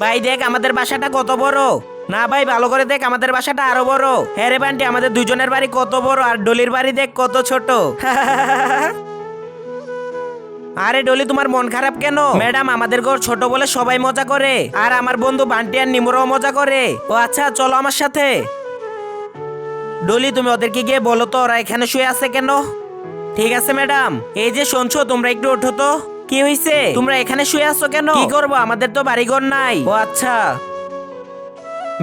ভাই, দেখ, আমাদের বাসাটা কত বড়। না ভাই, ভালো করে দেখ, আমাদের বাসাটা আরও বড়। হ্যাঁ বান্টি, আমাদের দুজনের বাড়ি কত বড়, আর ডলির বাড়ি দেখ কত ছোট। আরে ডলি, তোমার মন খারাপ কেন? ম্যাডাম, আমাদের ঘর ছোট বলে সবাই মজা করে। আর আমার বন্ধু বান্টি আর নিমুরাও মজা করে। ও আচ্ছা চলো আমার সাথে। ডলি, তুমি ওদেরকে গিয়ে বলো তো, ওরা এখানে শুয়ে আছে কেন? ঠিক আছে, ম্যাডাম। এই যে, শুনছো, তোমরা একটু ওঠো তো। কি হইছে? তোমরা এখানে শুয়ে আছো কেন? কি করব? আমাদের তো বাড়িঘর নাই। ও আচ্ছা।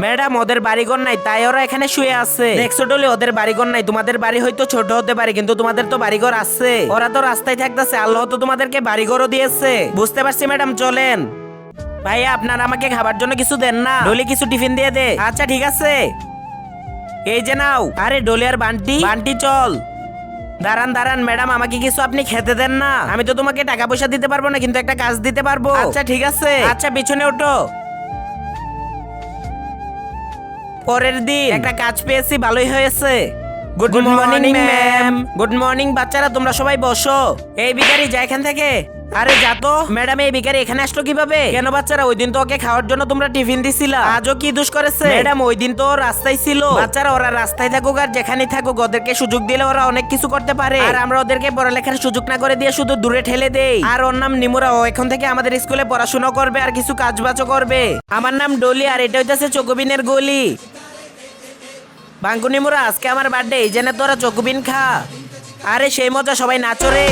ম্যাডাম ওদের বাড়িঘর নাই তাই ওরা এখানে শুয়ে আছে। দেখছ ডলি ওদের বাড়িঘর নাই। তোমাদের বাড়ি হয়তো ছোট হতে পারে কিন্তু তোমাদের তো বাড়িঘর আছে। ওরা তো রাস্তায় থাকতেছে আল্লাহ তো তোমাদেরকে বাড়িঘরও দিয়েছে। বুঝতে পারছি ম্যাডাম চলেন। ভাইয়া আপনারা আমাকে খাবার জন্য কিছু দেন না। ডলি কিছু টিফিন দিয়ে দে। আচ্ছা ঠিক আছে। এই যে নাও। আরে ডলি আর বান্টি। বান্টি চল। দাঁড়ান দাঁড়ান ম্যাডাম আমাকে কিছু আপনি খেতে দেন না। আমি তো তোমাকে টাকা পয়সা দিতে পারব না কিন্তু একটা কাজ দিতে পারব। আচ্ছা ঠিক আছে। আচ্ছা পিছনে ওঠো। পরের দিন একটা কাজ পেয়েছি ভালোই হয়েছে। Good morning ma'am good morning বাচ্চারা তোমরা সবাই বসো। এই বিকারি যা এখান থেকে। আরে যা তো। ম্যাডাম, এই বিকারি এখানে আসলো কীভাবে? কেন বাচ্চারা, ওই দিন তো ওকে খাওয়ার জন্য তোমরা টিফিন দিছিলা। আজও কি দুষ করেছে? ম্যাডাম, ওই দিন তো রাস্তায় ছিল। বাচ্চারা, ওরা রাস্তায় থাকুক আর যেখানেই থাকুক, ওদেরকে সুযোগ দিলে ওরা অনেক কিছু করতে পারে। আর আমরা ওদেরকে পড়ালেখার সুযোগ না করে দিয়ে শুধু দূরে ঠেলে দেই। আর ওর নাম নিমুরা, ও এখন থেকে আমাদের স্কুলে পড়াশোনা করবে আর কিছু কাজ বাজও করবে। আমার নাম ডলি আর এটা হইতাছে চকবিনের গলি। বাঙ্কুনি মোরা আজকে আমার বার্থডে এই জন্য তোরা চকুবিন খা। আরে সেই মজা, সবাই নাচো রে।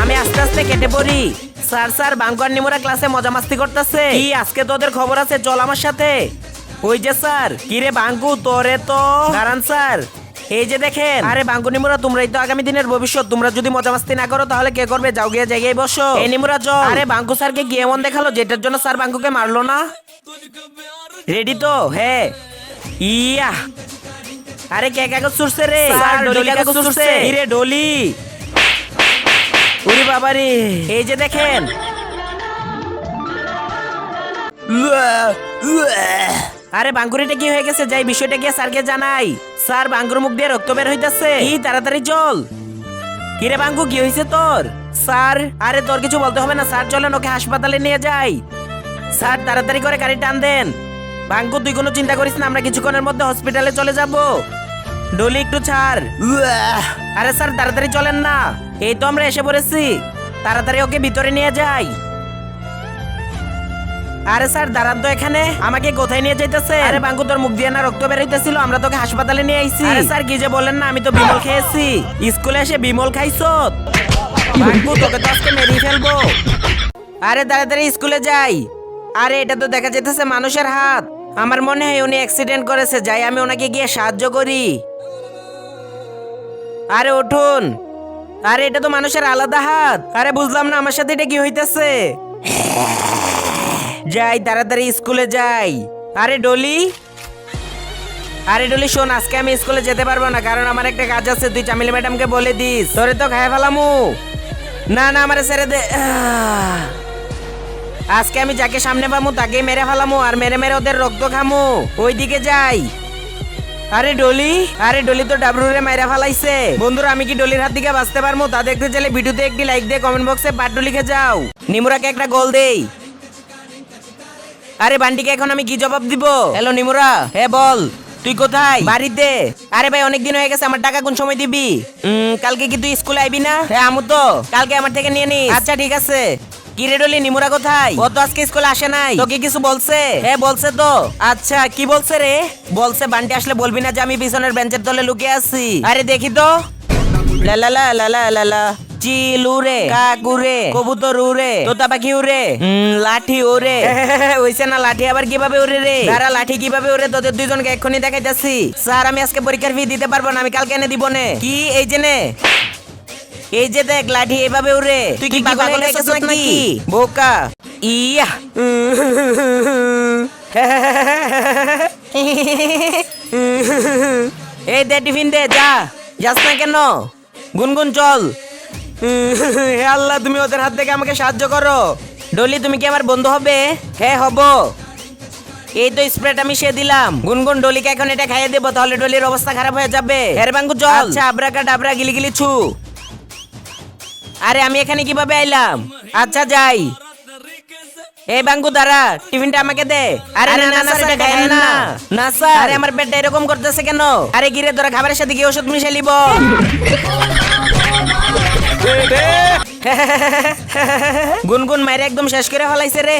আমি আস্তে আস্তে কেটে পড়ি। স্যার স্যার বাঙ্কুয়ার নিমোরা ক্লাসে মজা মাস্তি করতেছে। কি আজকে তোদের খবর আছে? চল আমার সাথে। ওই যে স্যার। কি রে বাঙ্কু তোরে তো। দাঁড়ান স্যার। এই যে দেখেন। আরে বাঙ্কু নিমুরা তোমরাই তো আগামী দিনের ভবিষ্যৎ। তোমরা যদি মজা মাস্তি না করো তাহলে কে করবে? যাও গিয়ে জায়গায় বসো। এই নিমুরা চল। আরে বাঙ্কু স্যারকে গিয়ে এমন দেখাল যেটার জন্য স্যার বাঙ্কুকে মারলো না। রেডি তো? হ্যাঁ। ইয়া। আরে কে কাগজ ছুটছে রে? ডলি কাগজ ছুটছে রে ডলি? উরি বাবারে, এই যে দেখেন। আরে বাঙ্গুরিটা কি হয়ে গেছে? যাই বিষয়টা গিয়ে স্যারকে জানাই। স্যার বাঙ্গুর মুখ দিয়ে রক্ত বের হইতাছে। কি তাড়াতাড়ি চল। কিরে বাঙ্গু, কি হয়েছে তোর? স্যার, আরে তোর কিছু বলতে হবে না। স্যার, চলেন, ওকে হাসপাতালে নিয়ে যাই। স্যার, তাড়াতাড়ি করে গাড়ি টান দেন। বাঙ্কু তুই কোনো চিন্তা করিস না, আমরা কিছুক্ষণের মধ্যে হসপিটালে চলে যাব। ডলি একটু ছাড়। আরে স্যার তাড়াতাড়ি চলেন না। এই তো আমরা এসে পড়েছি। তাড়াতাড়ি ওকে ভিতরে নিয়ে যাই। আরে স্যার দাঁড়ান তো এখানে। আমাকে কোথায় নিয়ে যাইতেছে? আরে বাঙ্কু তোর মুখ দিয়ে না রক্ত বেরোইতেছিল আমরা তোকে হাসপাতালে নিয়ে আইছি। আরে স্যার কি যে বলেন না আমি তো বিমল খেয়েছি। স্কুলে এসে বিমল খাইছো? বাঙ্কু তোকে তো আজকে মেরিয়ে ফেলব। আরে তাড়াতাড়ি স্কুলে যাই। আরে এটা তো দেখা যেতেছে মানুষের হাত। আমার মনে হয় উনি অ্যাক্সিডেন্ট করেছে, যাই আমি ওনাকে গিয়ে সাহায্য করি। আরে উঠুন। আরে, এটা তো মানুষের আলাদা হাত। আরে, বুঝলাম না আমার সাথে এটা কি হইতেছে। যাই, তাড়াতাড়ি স্কুলে যাই। আরে, ডলি। আরে, ডলি, শোন, আজকে আমি স্কুলে যেতে পারব না, কারণ আমার একটা কাজ আছে, তুই চামিলি ম্যাডামকে বলে দিস। তোরে তো খায় ফেলামু। না না, আমারে ছেড়ে দে। আজকে আমি যাকে সামনে পামু তাকে মেরে ফেলামু আর মেরে মেরে ওদের রক্ত খামু। ওইদিকে যাই। আরে ডলি আরে ডলি তো ডাবরুরে মাইরা ফেলাইছে। বন্ধুরা, আমি কি ডলির হাত দিকে বাঁচতে পারব তা দেখতে চাইলে ভিডিওতে একটি লাইক দিয়ে কমেন্ট বক্সে পাট্টু লিখে যাও। নিমুরাকে একটা গোল দেই। আরে বান্টিকে এখন আমি কি জবাব দিব? হ্যালো নিমুরা, হে বল, তুই কোথায়? বাড়িতে। আরে ভাই অনেক দিন হয়ে গেছে, আমার টাকা কোন সময় দিবি? কালকে কি তুই স্কুলে আইবি না? হ্যাঁ আমু তো, কালকে আমার থেকে নিয়ে নিস। আচ্ছা ঠিক আছে। কি রে ডলি, নিমুরা কোথায়? ও তো আজকে স্কুলে আসে নাই। তোকে কিছু বলছে? হ্যাঁ বলছে তো। আচ্ছা কি বলছে রে? বলছে, বান্টি আসলে বলবি না যে আমি পিছনের বেঞ্চের তলে লুকিয়ে আছি। আরে দেখি তো। কবুতর উরে উরে লাঠি না, লাঠি আবার কীভাবে রে? লাঠি কীভাবে স্যার, আমি আজকে পরীক্ষার ফি দিতে পারব না, আমি কালকে এনে দিব নে। কি, এই যে নে। এই যে দেখ লাঠি এভাবে উড়ে। তুই কি পাগল হয়ে গেছিস নাকি? বোকা। ইয়া। এই দে টিফিন দে যা। যাস না কেন? গুনগুন চল। হে আল্লাহ তুমি ওদের হাত থেকে আমাকে সাহায্য করো। ডলি তুমি কি আমার বন্ধু হবে? হ্যাঁ হব। এই তো স্প্রেটা আমি সে দিলাম। গুনগুন ডলিকে এখন এটা খাইয়ে দেবো তাহলে ডলির অবস্থা খারাপ হয়ে যাবে। হের বাঙ্গু চল। আচ্ছা আবরাকা ডাবরা গিলি গিলি ছু। আরে আমি এখানে কীভাবে আইলাম? আচ্ছা যাই। এই বাঙ্গু দাঁড়া টিফিনটা আমাকে দে। আরে না না স্যার এটা না। না। স্যার। আরে আমার পেটটা এরকম করতেছে কেন? আরে গিরে তোরা খাবারের সাথে কি ওষুধ মিশাই লিব গুনগুন মাইরে একদম শেষ করে ফলাইছে রে।